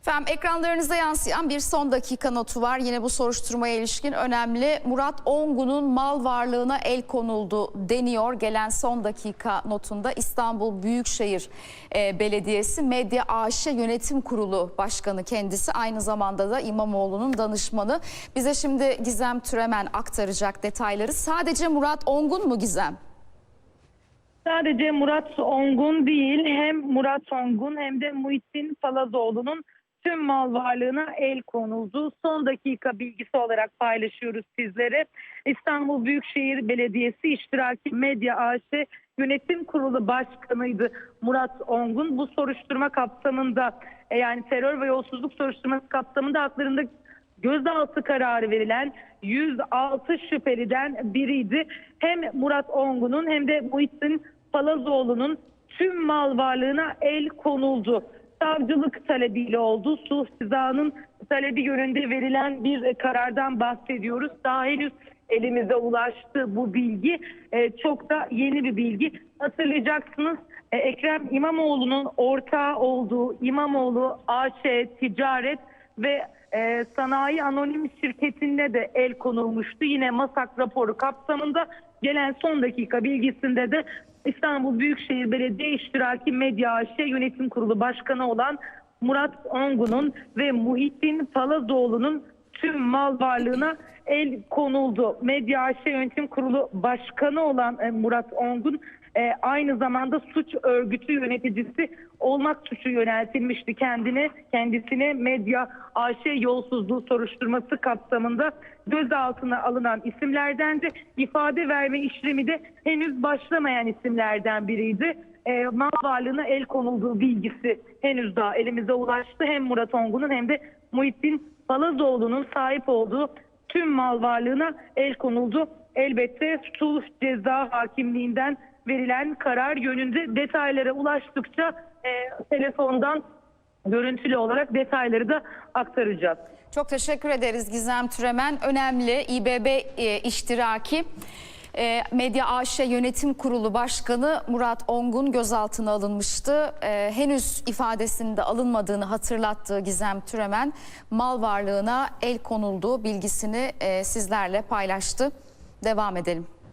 Efendim ekranlarınıza yansıyan bir son dakika notu var. Yine bu soruşturmaya ilişkin önemli. Murat Ongun'un mal varlığına el konuldu deniyor. Gelen son dakika notunda İstanbul Büyükşehir e, Belediyesi Medya AŞ Yönetim Kurulu Başkanı kendisi. Aynı zamanda da İmamoğlu'nun danışmanı. Bize şimdi Gizem Türemen aktaracak detayları. Sadece Murat Ongun mu Gizem? Sadece Murat Ongun değil hem Murat Ongun hem de Muhittin Palazoğlu'nun tüm mal varlığına el konuldu. Son dakika bilgisi olarak paylaşıyoruz sizlere. İstanbul Büyükşehir Belediyesi İştiraki Medya AŞ Yönetim Kurulu Başkanıydı Murat Ongun. Bu soruşturma kapsamında e, yani terör ve yolsuzluk soruşturması kapsamında haklarında gözaltı kararı verilen 106 şüpheliden biriydi. Hem Murat Ongun'un hem de Muhittin Palazoğlu'nun tüm mal varlığına el konuldu. Savcılık talebiyle oldu. Sulh cezanın talebi yönünde verilen bir karardan bahsediyoruz. Daha henüz elimize ulaştı bu bilgi. Ee, çok da yeni bir bilgi. Hatırlayacaksınız e, Ekrem İmamoğlu'nun ortağı olduğu İmamoğlu AŞ Ticaret ve e, Sanayi Anonim Şirketi'nde de el konulmuştu. Yine MASAK raporu kapsamında gelen son dakika bilgisinde de İstanbul Büyükşehir Belediye İştiraki Medya AŞ Yönetim Kurulu Başkanı olan Murat Ongun'un ve Muhittin Palazoğlu'nun tüm mal varlığına el konuldu. Medya AŞ Yönetim Kurulu Başkanı olan e, Murat Ongun e, aynı zamanda suç örgütü yöneticisi olmak suçu yöneltilmişti kendine kendisine medya AŞ yolsuzluğu soruşturması kapsamında gözaltına alınan isimlerden de ifade verme işlemi de henüz başlamayan isimlerden biriydi. E, mal varlığına el konulduğu bilgisi henüz daha elimize ulaştı. Hem Murat Ongun'un hem de Muhittin Palazoğlu'nun sahip olduğu tüm mal varlığına el konuldu. Elbette sulh ceza hakimliğinden verilen karar yönünde detaylara ulaştıkça e, telefondan görüntülü olarak detayları da aktaracağız. Çok teşekkür ederiz Gizem Türemen. Önemli İBB e, iştiraki e, Medya AŞ Yönetim Kurulu Başkanı Murat Ongun gözaltına alınmıştı. E, henüz ifadesinde alınmadığını hatırlattığı Gizem Türemen mal varlığına el konulduğu bilgisini e, sizlerle paylaştı. Devam edelim.